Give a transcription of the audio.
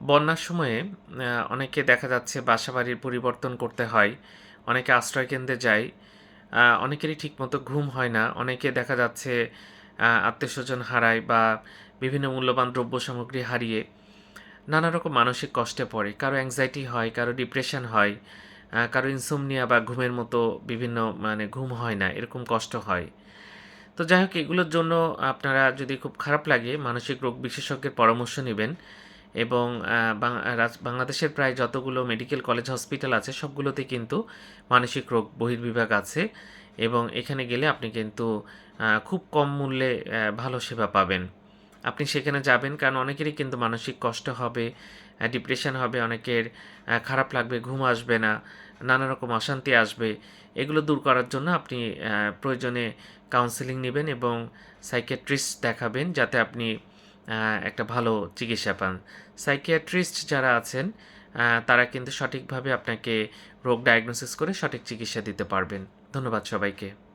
বন্যার সময়ে অনেকে দেখা যাচ্ছে বাসাবাড়ির পরিবর্তন করতে হয়, অনেকে আশ্রয়কেন্দ্রে যায় অনেকেরই ঠিকমতো ঘুম হয় না, অনেকে দেখা যাচ্ছে আত্মীয় স্বজন হারায় বা বিভিন্ন মূল্যবান দ্রব্য সামগ্রী হারিয়ে নানা রকম মানসিক কষ্টে পড়ে। কারও অ্যাংজাইটি হয়, কারও ডিপ্রেশন হয় কারও ইনসোমনিয়া বা ঘুমের মতো বিভিন্ন মানে ঘুম হয় না, এরকম কষ্ট হয়। তো যাই হোক, এগুলোর জন্য আপনারা যদি খুব খারাপ লাগে, মানসিক রোগ বিশেষজ্ঞের পরামর্শ নেবেন। এবং বাংলাদেশের প্রায় যতগুলো মেডিকেল কলেজ হসপিটাল আছে, সবগুলোতে কিন্তু মানসিক রোগ বহির্বিভাগ আছে এবং এখানে গেলে আপনি কিন্তু খুব কম মূল্যে ভালো সেবা পাবেন। আপনি সেখানে যাবেন কারণ অনেকেরই কিন্তু মানসিক কষ্ট হবে ডিপ্রেশন হবে, অনেকের খারাপ লাগবে, ঘুম আসবে না, নানা রকম অশান্তি আসবে। এগুলো দূর করার জন্য আপনি প্রয়োজনে কাউন্সেলিং নেবেন এবং সাইকিয়াট্রিস্ট দেখাবেন যাতে আপনি একটা ভালো চিকিৎসা পান। সাইকিয়াট্রিস্ট যারা আছেন তারা কিন্তু সঠিকভাবে আপনাকে রোগ ডায়াগনোসিস করে সঠিক চিকিৎসা দিতে পারবেন। ধন্যবাদ সবাইকে।